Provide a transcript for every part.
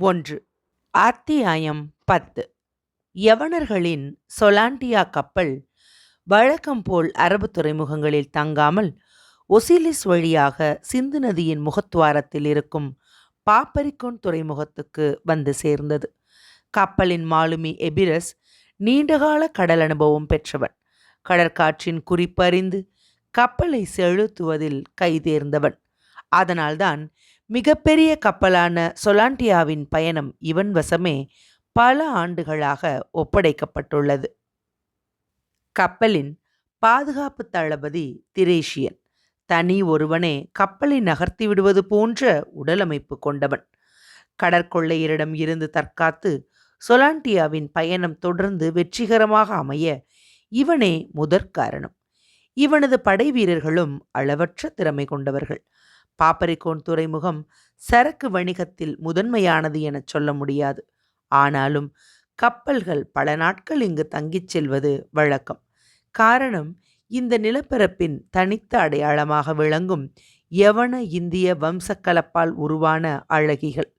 ஒன்று. அத்தியாயம் பத்து. யவனர்களின் சொலாண்டியா கப்பல் வழக்கம் போல் அரபு துறைமுகங்களில் தங்காமல் ஒசிலிஸ் வழியாக சிந்து நதியின் முகத்துவாரத்தில் இருக்கும் பாப்பரிக்கோன் துறைமுகத்துக்கு வந்து சேர்ந்தது. கப்பலின் மாலுமி எபிரஸ் நீண்டகால கடல் அனுபவம் பெற்றவன். கடற்காற்றின் குறிப்பறிந்து கப்பலை செலுத்துவதில் கைதேர்ந்தவன். அதனால்தான் மிகப்பெரிய கப்பலான சொலாண்டியாவின் பயணம் இவன் வசமே பல ஆண்டுகளாக ஒப்படைக்கப்பட்டுள்ளது. கப்பலின் பாதுகாப்பு தளபதி திரேஷியன் தனி ஒருவனே கப்பலை நகர்த்தி விடுவது போன்ற உடலமைப்பு கொண்டவன். கடற்கொள்ளையரிடம் இருந்து தற்காத்து சொலாண்டியாவின் பயணம் தொடர்ந்து வெற்றிகரமாக அமைய இவனே முதற் காரணம். இவனது படை வீரர்களும் அளவற்ற திறமை கொண்டவர்கள். பாப்பரிக்கோன் துறைமுகம் சரக்கு வணிகத்தில் முதன்மையானது எனச் சொல்ல முடியாது. ஆனாலும் கப்பல்கள் பல நாட்கள் இங்கு தங்கிச் செல்வது வழக்கம். காரணம் இந்த நிலப்பரப்பின் தனித்த அடையாளமாக விளங்கும் யவன இந்திய வம்சக்கலப்பால் உருவான அழகிகள்.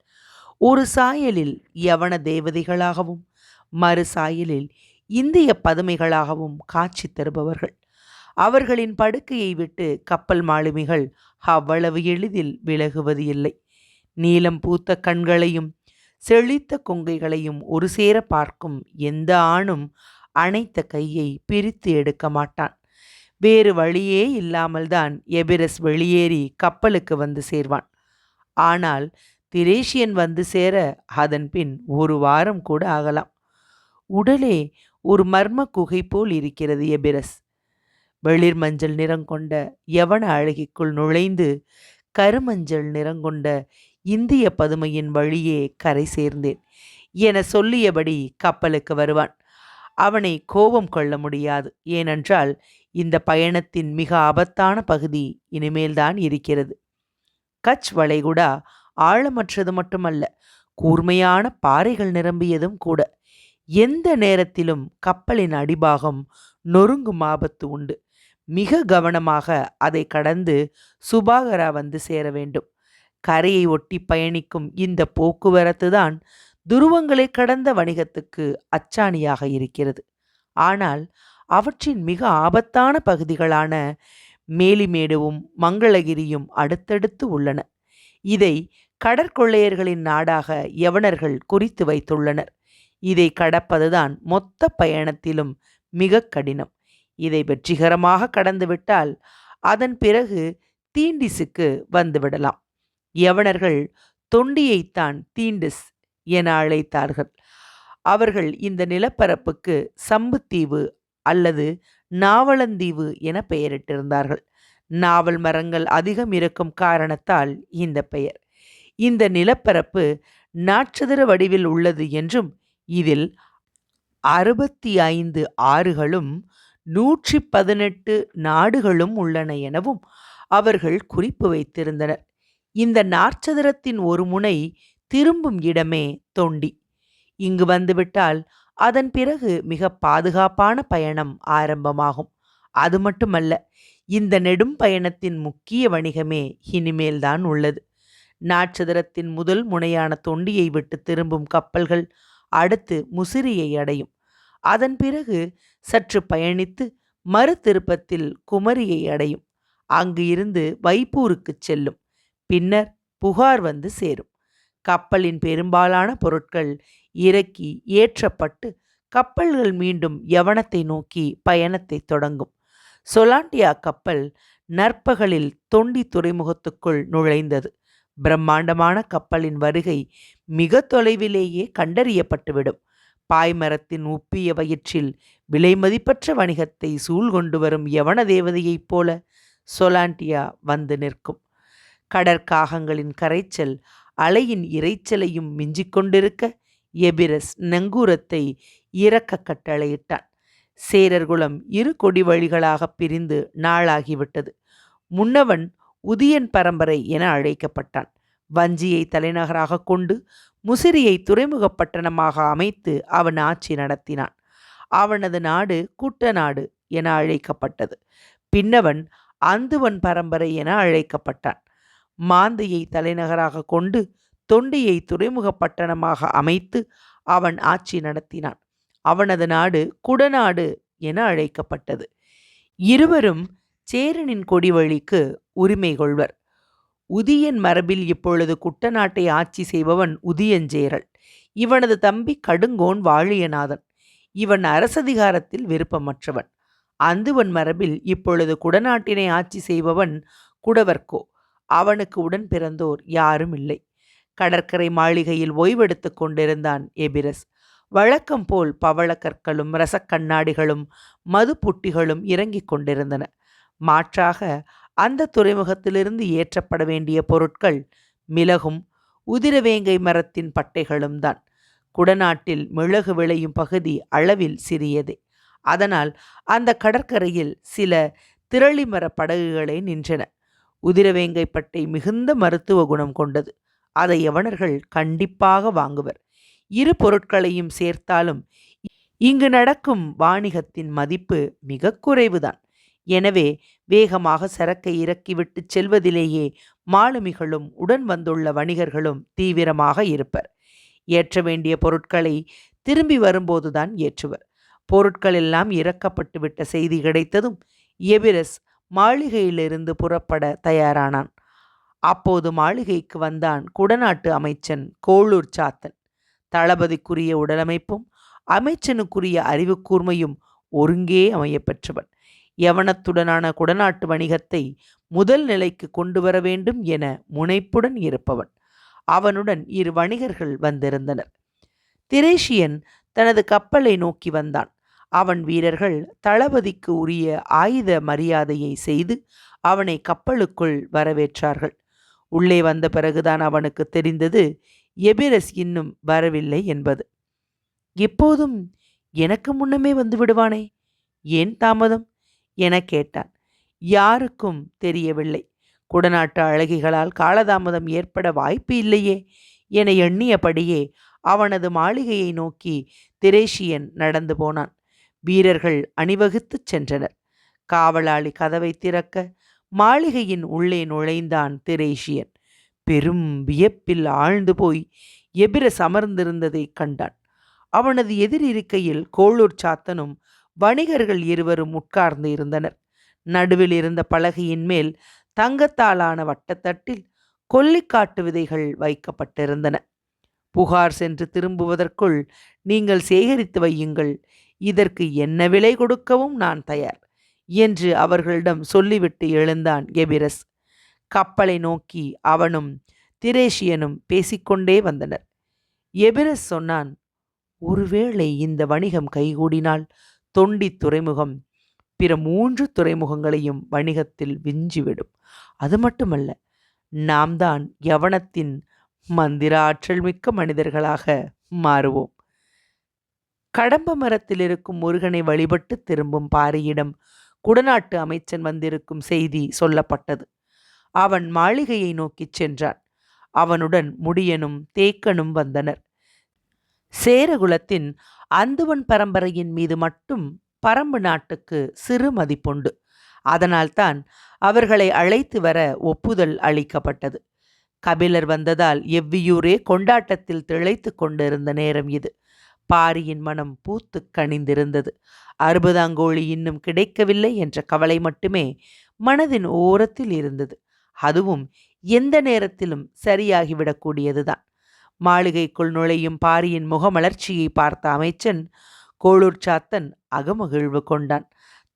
ஒரு சாயலில் யவன தேவதைகளாகவும் மறு சாயலில் இந்திய பதுமைகளாகவும் காட்சி தருபவர்கள். அவர்களின் படுக்கையை விட்டு கப்பல் மாலுமிகள் அவ்வளவு எளிதில் விலகுவது இல்லை. நீலம் பூத்த கண்களையும் செழித்த கொங்கைகளையும் ஒரு சேர பார்க்கும் எந்த ஆணும் அணைத்த கையை பிரித்து எடுக்க மாட்டான். வேறு வழியே இல்லாமல்தான் எபிரஸ் வெளியேறி கப்பலுக்கு வந்து சேர்வான். ஆனால் திரேஷியன் வந்து சேர அதன் பின் ஒரு வாரம் கூட ஆகலாம். உடலே ஒரு மர்ம குகை போல் இருக்கிறது எபிரஸ் வெளிர் மஞ்சள் நிறம் கொண்ட யவன அழகிக்குள் நுழைந்து கருமஞ்சள் நிறங்கொண்ட இந்திய பதுமையின் வழியே கரை சேர்ந்தேன். என சொல்லியபடி கப்பலுக்கு வருவான். அவனை கோபம் கொள்ள முடியாது. ஏனென்றால் இந்த பயணத்தின் மிக ஆபத்தான பகுதி இனிமேல்தான் இருக்கிறது. கச் வளைகுடா ஆழமற்றது மட்டுமல்ல கூர்மையான பாறைகள் நிரம்பியதும் கூட. எந்த நேரத்திலும் கப்பலின் அடிபாகம் நொறுங்கும் ஆபத்து உண்டு. மிக கவனமாக அதை கடந்து சுபாகரா வந்து சேர வேண்டும். கரையை ஒட்டி பயணிக்கும் இந்த போக்குவரத்து தான் துருவங்களை கடந்த வணிகத்துக்கு அச்சாணியாக இருக்கிறது. ஆனால் அவற்றின் மிக ஆபத்தான பகுதிகளான மேலிமேடுவும் மங்களகிரியும் அடுத்தடுத்து உள்ளன. இதை கடற்கொள்ளையர்களின் நாடாக யவனர்கள் குறித்து வைத்துள்ளனர். இதை கடப்பதுதான் மொத்த பயணத்திலும் மிக கடினம். இதை வெற்றிகரமாக கடந்துவிட்டால் அதன் பிறகு தீண்டிஸுக்கு வந்துவிடலாம் யவனர்கள் தொண்டியைத்தான் தீண்டிஸ் என அழைத்தார்கள். அவர்கள் இந்த நிலப்பரப்புக்கு சம்புத்தீவு அல்லது நாவலந்தீவு என பெயரிட்டிருந்தார்கள். நாவல் மரங்கள் அதிகம் இருக்கும் காரணத்தால் இந்த பெயர். இந்த நிலப்பரப்பு நாட்சதிர வடிவில் உள்ளது என்றும் இதில் அறுபத்தி ஐந்து ஆறுகளும் நூற்றி பதினெட்டு நாடுகளும் உள்ளன எனவும் அவர்கள் குறிப்பு வைத்திருந்தனர். இந்த நாற்சதுரத்தின் ஒரு முனை திரும்பும் இடமே தொண்டி. இங்கு வந்துவிட்டால் அதன் பிறகு மிக பாதுகாப்பான பயணம் ஆரம்பமாகும். அது மட்டுமல்ல இந்த நெடும் பயணத்தின் முக்கிய வணிகமே இனிமேல்தான் உள்ளது. நாட்சதுரத்தின் முதல் முனையான தொண்டியை விட்டு திரும்பும் கப்பல்கள் அடுத்து முசிறியை அடையும். அதன் பிறகு சற்று பயணித்து மறு திருப்பத்தில் குமரியை அடையும். அங்கு இருந்து வைப்பூருக்கு செல்லும். பின்னர் புகார் வந்து சேரும். கப்பலின் பெரும்பாலான பொருட்கள் இறக்கி ஏற்றப்பட்டு கப்பல்கள் மீண்டும் யவனத்தை நோக்கி பயணத்தை தொடங்கும். சொலாண்டியா கப்பல் நற்பகலில் தொண்டி துறைமுகத்துக்குள் நுழைந்தது. பிரம்மாண்டமான கப்பலின் வருகை மிக தொலைவிலேயே கண்டறியப்பட்டுவிடும். பாய்மரத்தின் உப்பிய வயிற்றில் விலைமதிப்பற்ற வணிகத்தை சூழ்கொண்டு வரும் யவன தேவதையைப் போல சொலாண்டியா வந்து நிற்கும். கடற்காகங்களின் கரைச்சல் அலையின் இரைச்சலையும் மிஞ்சிக் கொண்டிருக்க எபிரஸ் நங்கூரத்தை இறக்க கட்டளையிட்டான். சேரர்குலம் இரு கொடி வழிகளாக பிரிந்து நாளாகிவிட்டது. முன்னவன் உதியன் பரம்பரை என அழைக்கப்பட்டான். வஞ்சியை தலைநகராக கொண்டு முசிறியை துறைமுகப் பட்டணமாக அமைத்து அவன் ஆட்சி நடத்தினான். அவனது நாடு குட்டநாடு என அழைக்கப்பட்டது. பின்னவன் அந்துவன் பரம்பரை என அழைக்கப்பட்டான். மாந்தையை தலைநகராக கொண்டு தொண்டியை துறைமுகப் பட்டணமாக அமைத்து அவன் ஆட்சி நடத்தினான். அவனது நாடு குடநாடு என அழைக்கப்பட்டது. இருவரும் சேரனின் கொடிவழிக்கு உரிமை கொள்வர். உதியன் மரபில் இப்பொழுது குட்டநாட்டை ஆட்சி செய்பவன் உதியஞ்சேரல். இவனது தம்பி கடுங்கோன் வாழியநாதன். இவன் அரசதிகாரத்தில் விருப்பமற்றவன். அந்துவன் மரபில் இப்பொழுது குடநாட்டினை ஆட்சி செய்பவன் குடவர்கோ அவனுக்கு உடன் பிறந்தோர் யாரும் இல்லை. கடற்கரை மாளிகையில் ஓய்வெடுத்து கொண்டிருந்தான் எபிரஸ். வழக்கம் போல் பவளக்கற்களும் ரசக்கண்ணாடிகளும் மது புட்டிகளும் இறங்கிக் கொண்டிருந்தன. மாற்றாக அந்த துறைமுகத்திலிருந்து ஏற்றப்பட வேண்டிய பொருட்கள் மிளகும் உதிரவேங்கை மரத்தின் பட்டைகளும் தான். குடநாட்டில் மிளகு விளையும் பகுதி அளவில் சிறியதே. அதனால் அந்த கடற்கரையில் சில திரளிமர படகுகளே நின்றன. உதிரவேங்கை பட்டை மிகுந்த மருத்துவ குணம் கொண்டது. அதை எவனர்கள் கண்டிப்பாக வாங்குவர். இரு பொருட்களையும் சேர்த்தாலும் இங்கு நடக்கும் வாணிகத்தின் மதிப்பு மிக குறைவுதான். எனவே வேகமாக சரக்கை இறக்கிவிட்டு செல்வதிலேயே மாலுமிகளும் உடன் வந்துள்ள வணிகர்களும் தீவிரமாக இருப்பர். ஏற்ற வேண்டிய பொருட்களை திரும்பி வரும்போதுதான் ஏற்றுவர். பொருட்கள் எல்லாம் இறக்கப்பட்டுவிட்ட செய்தி கிடைத்ததும் எபிரஸ் மாளிகையிலிருந்து புறப்பட தயாரானான். அப்போது மாளிகைக்கு வந்தான் குடநாட்டு அமைச்சன் கோளூர் சாத்தன். தளபதிக்குரிய உடலமைப்பும் அமைச்சனுக்குரிய அறிவு கூர்மையும் ஒருங்கே அமையப்பெற்றவன் யவனத்துடனான குடநாட்டு வணிகத்தை முதல் நிலைக்கு கொண்டு வர வேண்டும் என முனைப்புடன் இருப்பவன். அவனுடன் இரு வணிகர்கள் வந்திருந்தனர். திரேஷியன் தனது கப்பலை நோக்கி வந்தான். அவன் வீரர்கள் தளபதிக்கு உரிய ஆயுத மரியாதையை செய்து அவனை கப்பலுக்குள் வரவேற்றார்கள். உள்ளே வந்த பிறகுதான் அவனுக்கு தெரிந்தது எபிரஸ் இன்னும் வரவில்லை என்பது. எப்போதும் எனக்கு முன்னமே வந்து விடுவானே? ஏன் தாமதம்? என கேட்டான். யாருக்கும் தெரியவில்லை. குடநாட்டு அழகிகளால் காலதாமதம் ஏற்பட வாய்ப்பு இல்லையே என எண்ணியபடியே அவனது மாளிகையை நோக்கி திரேஷியன் நடந்து போனான். வீரர்கள் அணிவகுத்துச் சென்றனர். காவலாளி கதவை திறக்க மாளிகையின் உள்ளே நுழைந்தான் திரேஷியன். பெரும் வியப்பில் ஆழ்ந்து போய் எபிர சமர்ந்திருந்ததைக் கண்டான். அவனது எதிரிருக்கையில் கோளூர் சாத்தனும் வணிகர்கள் இருவரும் உட்கார்ந்து இருந்தனர். நடுவில் இருந்த பலகையின் மேல் தங்கத்தாலான வட்டத்தட்டில் கொல்லிக்காட்டு விதைகள் வைக்கப்பட்டிருந்தன. புகார் சென்று திரும்புவதற்குள் நீங்கள் சேகரித்து வையுங்கள். இதற்கு என்ன விலை கொடுக்கவும் நான் தயார் என்று அவர்களிடம் சொல்லிவிட்டு எழுந்தான் எபிரஸ் கப்பலை நோக்கி அவனும் திரேஷியனும் பேசிக்கொண்டே வந்தனர். எபிரஸ் சொன்னான் ஒருவேளை இந்த வணிகம் கைகூடினால் தொண்டி துறைமுகம் பிற மூன்று துறைமுகங்களையும் வணிகத்தில் விஞ்சிவிடும். அது மட்டுமல்ல நாம் தான் யவனத்தின் மந்திர ஆற்றல் மிக்க மனிதர்களாக மாறுவோம். கடம்ப மரத்தில் இருக்கும் முருகனை வழிபட்டு திரும்பும் பாரியிடம் குடநாட்டு அமைச்சன் வந்திருக்கும் செய்தி சொல்லப்பட்டது. அவன் மாளிகையை நோக்கிச் சென்றான். அவனுடன் முடியனும் தேக்கனும் வந்தனர். சேரகுலத்தின் அந்துவன் பரம்பரையின் மீது மட்டும் பரம்பு நாட்டுக்கு சிறு மதிப்புண்டு. அதனால்தான் அவர்களை அழைத்து வர ஒப்புதல் அளிக்கப்பட்டது. கபிலர் வந்ததால் எவ்வியூரே கொண்டாட்டத்தில் திளைத்து கொண்டிருந்த நேரம் இது. பாரியின் மனம் பூத்து கனிந்திருந்தது. அறுபதாங்கோழி இன்னும் கிடைக்கவில்லை என்ற கவலை மட்டுமே மனதின் ஓரத்தில் இருந்தது. அதுவும் எந்த நேரத்திலும் சரியாகிவிடக்கூடியதுதான். மாளிகைக்குள் நுழையும் பாரியின் முகமலர்ச்சியை பார்த்த அமைச்சன் கோளூர் சாத்தன் அகமகிழ்வு கொண்டான்.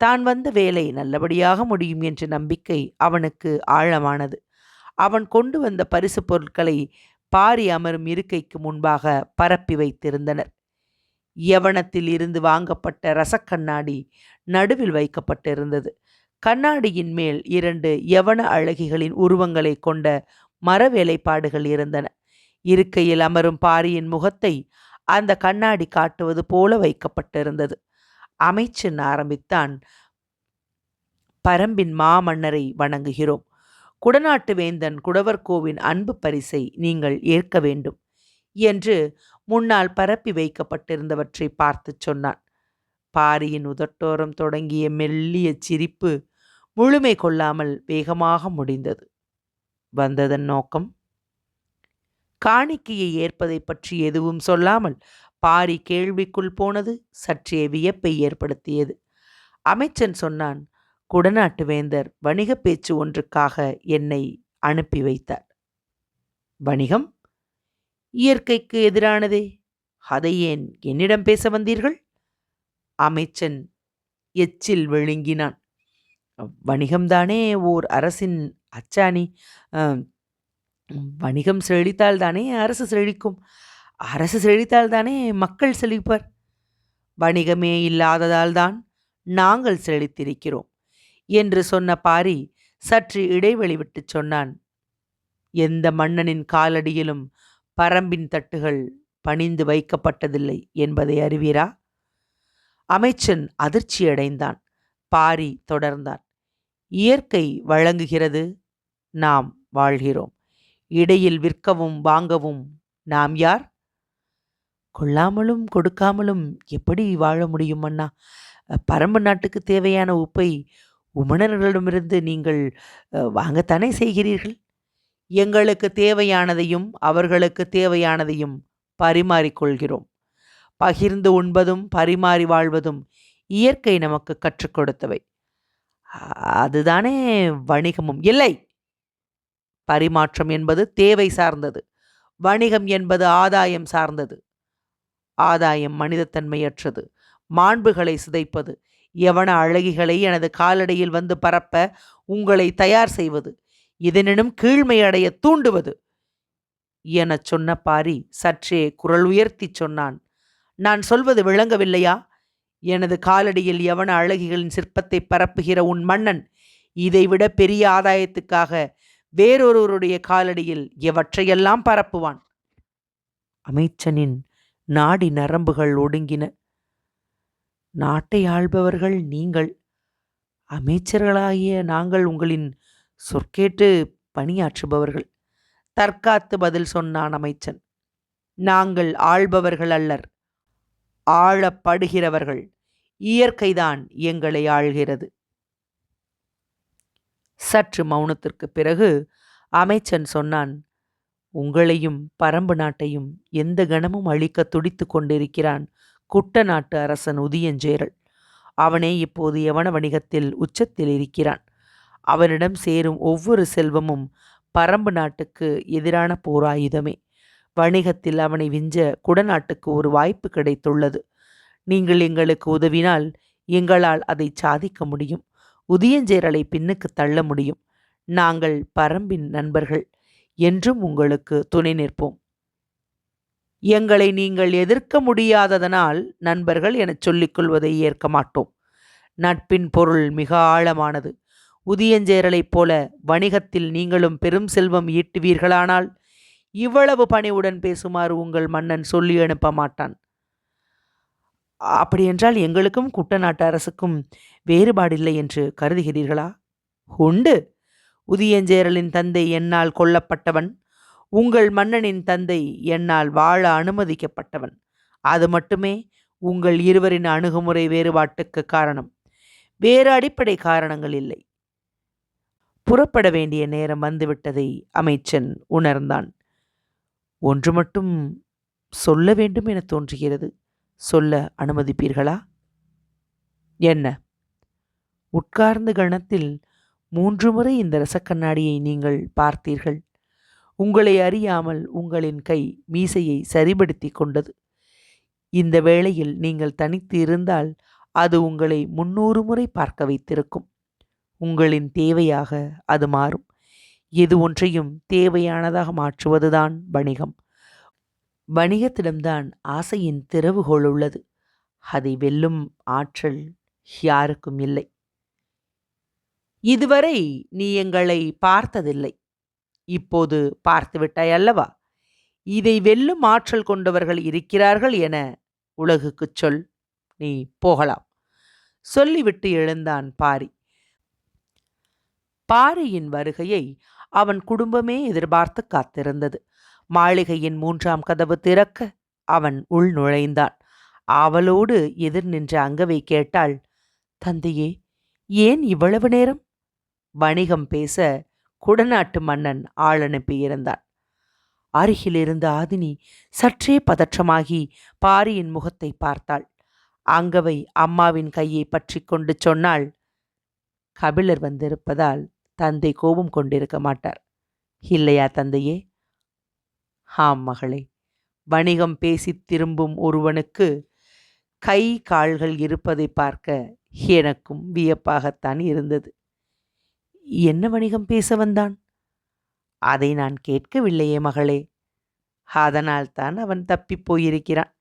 தான் வந்த வேலை நல்லபடியாக முடியும் என்ற நம்பிக்கை அவனுக்கு ஆழமானது. அவன் கொண்டு வந்த பரிசு பொருட்களை பாரி அமரும் இருக்கைக்கு முன்பாக பரப்பி வைத்திருந்தனர். யவனத்தில் இருந்து வாங்கப்பட்ட ரசக்கண்ணாடி நடுவில் வைக்கப்பட்டிருந்தது. கண்ணாடியின் மேல் இரண்டு யவன அழகிகளின் உருவங்களை கொண்ட மர வேலைப்பாடுகள் இருந்தன. இருக்கையில் அமரும் பாரியின் முகத்தை அந்த கண்ணாடி காட்டுவது போல வைக்கப்பட்டிருந்தது. அமைச்சன் ஆரம்பித்தான் பரம்பின் மாமன்னரை வணங்குகிறோம். குடநாட்டு வேந்தன் குடவர்கோவின் அன்பு பரிசை நீங்கள் ஏற்க வேண்டும் என்று முன்னால் பரப்பி வைக்கப்பட்டிருந்தவற்றை பார்த்துச் சொன்னான். பாரியின் உதட்டோரம் தொடங்கிய மெல்லிய சிரிப்பு முழுமை கொள்ளாமல் வேகமாக முடிந்தது. வந்ததன் நோக்கம்? காணிக்கையை ஏற்பதை பற்றி எதுவும் சொல்லாமல் பாரி கேள்விக்குள் போனது சற்றே வியப்பை ஏற்படுத்தியது. அமைச்சன் சொன்னான் குடநாட்டு வேந்தர் வணிக பேச்சு ஒன்றுக்காக என்னை அனுப்பி வைத்தார். வணிகம்? இயற்கைக்கு எதிரானதே. அதை ஏன் என்னிடம் பேச வந்தீர்கள்? அமைச்சன் எச்சில் விழுங்கினான். வணிகம்தானே ஓர் அரசின் அச்சாணி. வணிகம் செழித்தால் தானே அரசு செழிக்கும். அரசு செழித்தால் தானே மக்கள் செழிப்பர். வணிகமே இல்லாததால் தான் நாங்கள் செழித்திருக்கிறோம் என்று சொன்ன பாரி சற்று இடைவெளி விட்டு சொன்னான். எந்த மன்னனின் காலடியிலும் பரம்பின் தட்டுகள் பணிந்து வைக்கப்பட்டதில்லை என்பதை அறிவீரா? அமைச்சன் அதிர்ச்சியடைந்தான் பாரி தொடர்ந்தான். இயற்கை வழங்குகிறது நாம் வாழ்கிறோம். இடையில் விற்கவும் வாங்கவும் நாம் யார்? கொள்ளாமலும் கொடுக்காமலும் எப்படி வாழ முடியும் அண்ணா? பரம்பு நாட்டுக்கு தேவையான உப்பை உமணர்களிடமிருந்து நீங்கள் வாங்கத்தானே செய்கிறீர்கள்? எங்களுக்கு தேவையானதையும் அவர்களுக்கு தேவையானதையும் பரிமாறிக்கொள்கிறோம். பகிர்ந்து உண்பதும் பரிமாறி வாழ்வதும் இயற்கை நமக்கு கற்றுக் கொடுத்தவை. அதுதானே வணிகமும். இல்லை! பரிமாற்றம் என்பது தேவை சார்ந்தது. வணிகம் என்பது ஆதாயம் சார்ந்தது. ஆதாயம் மனிதத்தன்மையற்றது. மாண்புகளை சிதைப்பது. எவன அழகிகளை எனது காலடியில் வந்து பரப்ப உங்களை தயார் செய்வது. இதனினும் கீழ்மையடைய தூண்டுவது. எனச் சொன்ன பாரி சற்றே குரல் உயர்த்தி சொன்னான். நான் சொல்வது விளங்கவில்லையா? எனது காலடியில் எவன அழகிகளின் சிற்பத்தை பரப்புகிற உன் மன்னன் இதைவிட பெரிய ஆதாயத்துக்காக வேறொருவருடைய காலடியில் எவற்றையெல்லாம் பரப்புவான்? அமைச்சனின் நாடி நரம்புகள் ஒடுங்கின. நாட்டை ஆள்பவர்கள் நீங்கள். அமைச்சர்களாகிய நாங்கள் உங்களின் சொற்கேட்டு பணியாற்றுபவர்கள். தற்காத்து பதில் சொன்னான் அமைச்சன். நாங்கள் ஆள்பவர்கள் அல்லர். ஆளப்படுகிறவர்கள். இயற்கைதான் எங்களை ஆள்கிறது. சற்று மௌனத்திற்கு பிறகு அமைச்சன் சொன்னான் உங்களையும் பரம்பு நாட்டையும் எந்த கணமும் அழிக்க துடித்து கொண்டிருக்கிறான் குட்ட நாட்டு அரசன் உதியஞ்சேரல். அவனே இப்போது யவன வணிகத்தில் உச்சத்தில் இருக்கிறான். அவனிடம் சேரும் ஒவ்வொரு செல்வமும் பரம்பு நாட்டுக்கு எதிரான போராயுதமே. வணிகத்தில் அவனை விஞ்ச குடநாட்டுக்கு ஒரு வாய்ப்பு கிடைத்துள்ளது. நீங்கள் எங்களுக்கு உதவினால் எங்களால் அதை சாதிக்க முடியும். உதியஞ்சேரலை பின்னுக்கு தள்ள முடியும். நாங்கள் பரம்பின் நண்பர்கள். என்றும் உங்களுக்கு துணை நிற்போம். எங்களை நீங்கள் எதிர்க்க முடியாததனால் நண்பர்கள் எனச் சொல்லிக் கொள்வதை ஏற்க மாட்டோம். நட்பின் பொருள் மிக ஆழமானது. உதியஞ்சேரலைப் போல வணிகத்தில் நீங்களும் பெரும் செல்வம் ஈட்டுவீர்களானால் இவ்வளவு பணிவுடன் பேசுமாறு உங்கள் மன்னன் சொல்லி அனுப்ப மாட்டான். அப்படியென்றால் எங்களுக்கும் குட்டநாட்டு அரசுக்கும் வேறுபாடில்லை என்று கருதுகிறீர்களா? உண்டு. உதியஞ்சேரலின் தந்தை என்னால் கொல்லப்பட்டவன். உங்கள் மன்னனின் தந்தை என்னால் வாழ அனுமதிக்கப்பட்டவன். அது மட்டுமே உங்கள் இருவரின் அணுகுமுறை வேறுபாட்டுக்கு காரணம். வேறு அடிப்படை காரணங்கள் இல்லை. புறப்பட வேண்டிய நேரம் வந்துவிட்டதை அமைச்சன் உணர்ந்தான். ஒன்று மட்டும் சொல்ல வேண்டும் என தோன்றுகிறது. சொல்ல அனுமதிப்பீர்களா? என்ன? உட்கார்ந்த கணத்தில் மூன்று முறை இந்த ரசக்கண்ணாடியை நீங்கள் பார்த்தீர்கள். உங்களை அறியாமல் உங்களின் கை மீசையை சரிபடுத்தி கொண்டது. இந்த வேளையில் நீங்கள் தனித்து இருந்தால் அது உங்களை முன்னூறு முறை பார்க்க வைத்திருக்கும். உங்களின் தேவையாக அது மாறும். எது ஒன்றையும் தேவையானதாக மாற்றுவதுதான் வணிகம். வணிகத்திடம்தான் ஆசையின் திறவுகோள் உள்ளது. அதை வெல்லும் ஆற்றல் யாருக்கும் இல்லை. இதுவரை நீ எங்களை பார்த்ததில்லை. இப்போது பார்த்துவிட்டாய் அல்லவா? இதை வெல்லும் ஆற்றல் கொண்டவர்கள் இருக்கிறார்கள் என உலகுக்குச் சொல். நீ போகலாம். சொல்லிவிட்டு எழுந்தான் பாரி. பாரியின் வருகையை அவன் குடும்பமே எதிர்பார்த்து காத்திருந்தது. மாளிகையின் மூன்றாம் கதவு திறக்க அவன் உள் நுழைந்தான். ஆவலோடு எதிர் நின்ற அங்கவை கேட்டாள் தந்தையே ஏன் இவ்வளவு நேரம்? வணிகம் பேச குடநாட்டு மன்னன் ஆள் அனுப்பியிருந்தான். அருகிலிருந்த ஆதினி சற்றே பதற்றமாகி பாரியின் முகத்தை பார்த்தாள். அங்கவை அம்மாவின் கையை பற்றி கொண்டு சொன்னாள் கபிலர் வந்திருப்பதால் தந்தை கோபம் கொண்டிருக்க மாட்டார். இல்லையா தந்தையே? ஆம் மகளே. வணிகம் பேசித் திரும்பும் ஒருவனுக்கு கை கால்கள் இருப்பதை பார்க்க எனக்கும் வியப்பாகத்தான் இருந்தது. என்ன வணிகம் பேச வந்தான்? அதை நான் கேட்கவில்லையே மகளே. அதனால்தான் அவன் தப்பிப் போயிருக்கிறான்.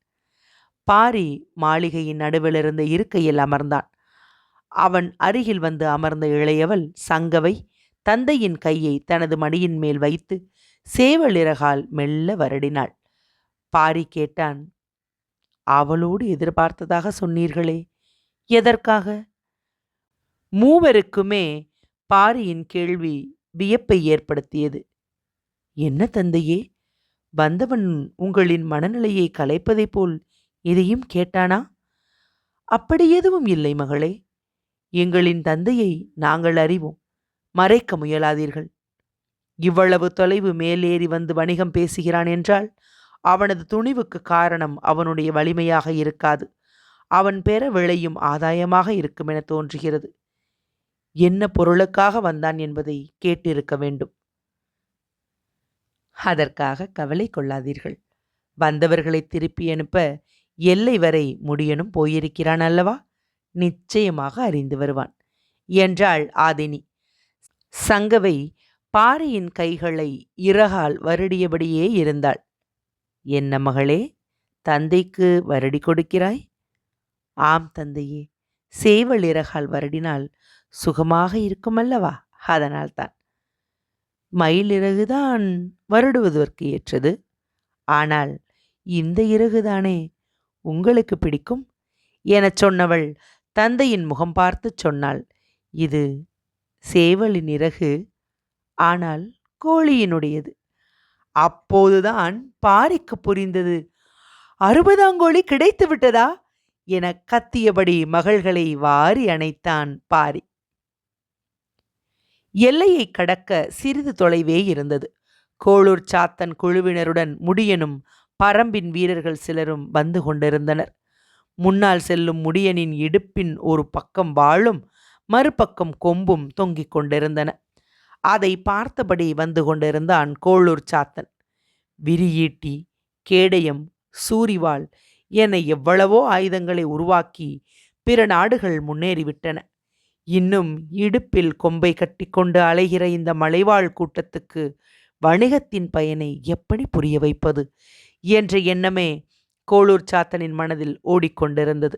பாரி மாளிகையின் நடுவில் இருந்த இருக்கையில் அமர்ந்தான். அவன் அருகில் வந்து அமர்ந்த இளையவள் சங்கவை தந்தையின் கையை தனது மடியின் மேல் வைத்து சேவலிறகால் மெல்ல வருடினாள். பாரி கேட்டான் அவளோடு எதிர்பார்த்ததாக சொன்னீர்களே எதற்காக? மூவருக்குமே பாரியின் கேள்வி வியப்பை ஏற்படுத்தியது. என்ன தந்தையே வந்தவன் உங்களின் மனநிலையை கலைப்பதைப் போல் இதையும் கேட்டானா? அப்படி எதுவும் இல்லை மகளே எங்களின் தந்தையை நாங்கள் அறிவோம். மறைக்க முயலாதீர்கள். இவ்வளவு தொலைவு மேலேறி வந்து வணிகம் பேசுகிறான் என்றால் அவனது துணிவுக்கு காரணம் அவனுடைய வலிமையாக இருக்காது. அவன் பெற விளையும் ஆதாயமாக இருக்கும் என தோன்றுகிறது. என்ன பொருளுக்காக வந்தான் என்பதை கேட்டிருக்க வேண்டும். அதற்காக கவலை கொள்ளாதீர்கள். வந்தவர்களை திருப்பி அனுப்ப எல்லை வரை முடியனும் போயிருக்கிறான் அல்லவா? நிச்சயமாக அறிந்து வருவான். என்றாள் ஆதினி. சங்கவை பாரியின் கைகளை இறகால் வருடியபடியே இருந்தாள். என்ன மகளே தந்தைக்கு வருடி கொடுக்கிறாய்? ஆம் தந்தையே சேவல் இறகால் வருடினால் சுகமாக இருக்குமல்லவா? அதனால்தான். மயில் இறகுதான் வருடுவதற்கு ஏற்றது. ஆனால் இந்த இறகுதானே உங்களுக்கு பிடிக்கும்? எனச் சொன்னவள் தந்தையின் முகம் பார்த்து சொன்னாள். இது சேவலின் இறகு. ஆனால் கோழியினுடையது. அப்போதுதான் பாரிக்கு புரிந்தது. அறுபதாங்கோழி கிடைத்து விட்டதா? என கத்தியபடி மகள்களை வாரி அணைத்தான் பாரி எல்லையை கடக்க சிறிது தொலைவே இருந்தது. கோளூர் சாத்தன் குழுவினருடன் முடியனும் பரம்பின் வீரர்கள் சிலரும் வந்து கொண்டிருந்தனர். முன்னால் செல்லும் முடியனின் இடுப்பின் ஒரு பக்கம் வாழும் மறுபக்கம் கொம்பும் தொங்கிக் கொண்டிருந்தன. அதை பார்த்தபடி வந்து கொண்டிருந்தான் கோளூர் சாத்தன். விரியீட்டி கேடயம் சூரிவாள் என எவ்வளவோ ஆயுதங்களை உருவாக்கி பிற நாடுகள் முன்னேறிவிட்டன. இன்னும் இடுப்பில் கொம்பை கட்டிக்கொண்டு அலைகிற இந்த மலைவாழ் கூட்டத்துக்கு வணிகத்தின் பயனை எப்படி புரிய வைப்பது என்ற எண்ணமே கோளூர் சாத்தனின் மனதில் ஓடிக்கொண்டிருந்தது.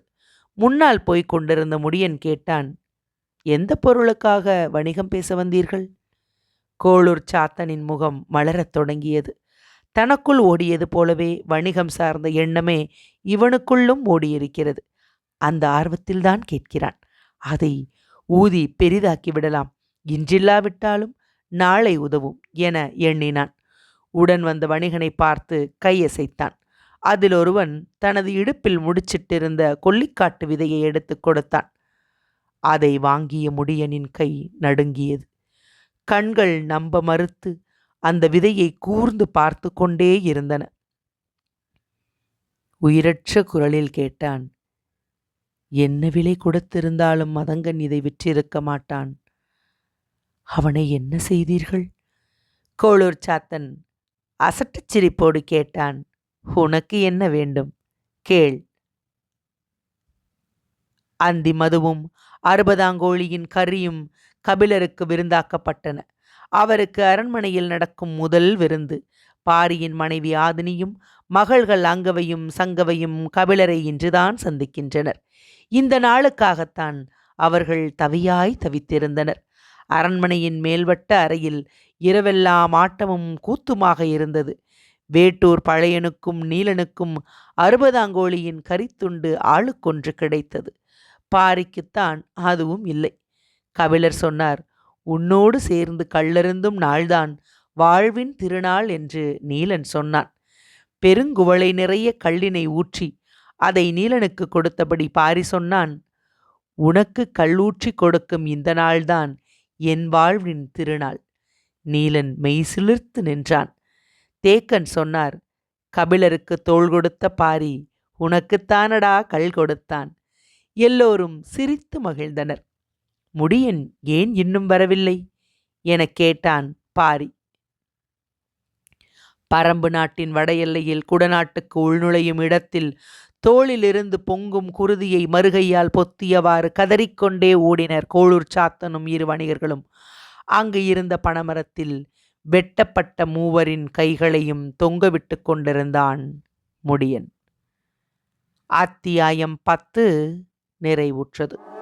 முன்னால் போய்க் கொண்டிருந்த முடியன் கேட்டான் எந்த பொருளுக்காக வணிகம் பேச வந்தீர்கள்? கோளூர் சாத்தனின் முகம் மலரத் தொடங்கியது. தனக்குள் ஓடியது போலவே வணிகம் சார்ந்த எண்ணமே இவனுக்குள்ளும் ஓடியிருக்கிறது. அந்த ஆர்வத்தில்தான் கேட்கிறான். அதை ஊதி பெரிதாக்கி விடலாம். இன்றில்லாவிட்டாலும் நாளை உதவும் என எண்ணினான். உடன் வந்த வணிகனை பார்த்து கையசைத்தான். அதில் ஒருவன் தனது இடுப்பில் முடிச்சிட்டிருந்த கொல்லிக்காட்டு விதையை எடுத்து கொடுத்தான். அதை வாங்கிய முடியனின் கை நடுங்கியது. கண்கள் நம்ப மறுத்து அந்த விதையை கூர்ந்து பார்த்து கொண்டே இருந்தன. உயிரற்ற குரலில் கேட்டான் என்ன விலை கொடுத்திருந்தாலும் மதங்கன் இதை விற்றிருக்க மாட்டான். அவனை என்ன செய்தீர்கள்? கோளூர் சாத்தன் அசட்டுச் சிரிப்போடு கேட்டான் உனக்கு என்ன வேண்டும்? கேள். அந்தி மதுவும் அறுபதாங்கோழியின் கறியும் கபிலருக்கு விருந்தாக்கப்பட்டன. அவருக்கு அரண்மனையில் நடக்கும் முதல் விருந்து. பாரியின் மனைவி ஆதினியும் மகள்கள் அங்கவையும் சங்கவையும் கபிலரை இன்றுதான் சந்திக்கின்றனர். இந்த நாளுக்காகத்தான் அவர்கள் தவியாய் தவித்திருந்தனர். அரண்மனையின் மேல்வட்ட அறையில் இரவெல்லாம் ஆட்டமும் கூத்துமாக இருந்தது. வேட்டூர் பழையனுக்கும் நீலனுக்கும் அறுபதாங்கோழியின் கரித்துண்டு ஆளுக்கொன்று கிடைத்தது. பாரிக்குத்தான் அதுவும் இல்லை. கபிலர் சொன்னார் உன்னோடு சேர்ந்து கள்ளருந்தும் நாள்தான் வாழ்வின் திருநாள் என்று நீலன் சொன்னான். பெருங்குவளை நிறைய கள்ளினை ஊற்றி அதை நீலனுக்கு கொடுத்தபடி பாரி சொன்னான் உனக்கு கல்லூற்றி கொடுக்கும் இந்த நாள்தான் என் வாழ்வின் திருநாள் நீலன் மெய்சிலிர்த்து நின்றான். தேக்கன் சொன்னார் கபிலருக்கு தோள் கொடுத்த பாரி உனக்குத்தானடா கல் கொடுத்தான். எல்லோரும் சிரித்து மகிழ்ந்தனர். முடியன் ஏன் இன்னும் வரவில்லை? எனக் கேட்டான் பாரி. பரம்பு நாட்டின் வட எல்லையில் குடநாட்டுக்கு உள்நுழையும் இடத்தில் தோளிலிருந்து பொங்கும் குருதியை மறுகையால் பொத்தியவாறு கதறிக்கொண்டே ஓடினர் கோளூர் சாத்தனும் இரு வணிகர்களும். அங்கு இருந்த பனமரத்தில் வெட்டப்பட்ட மூவரின் கைகளையும் தொங்கவிட்டு கொண்டிருந்தான் முடியன். அத்தியாயம் பத்து நிறைவுற்றது.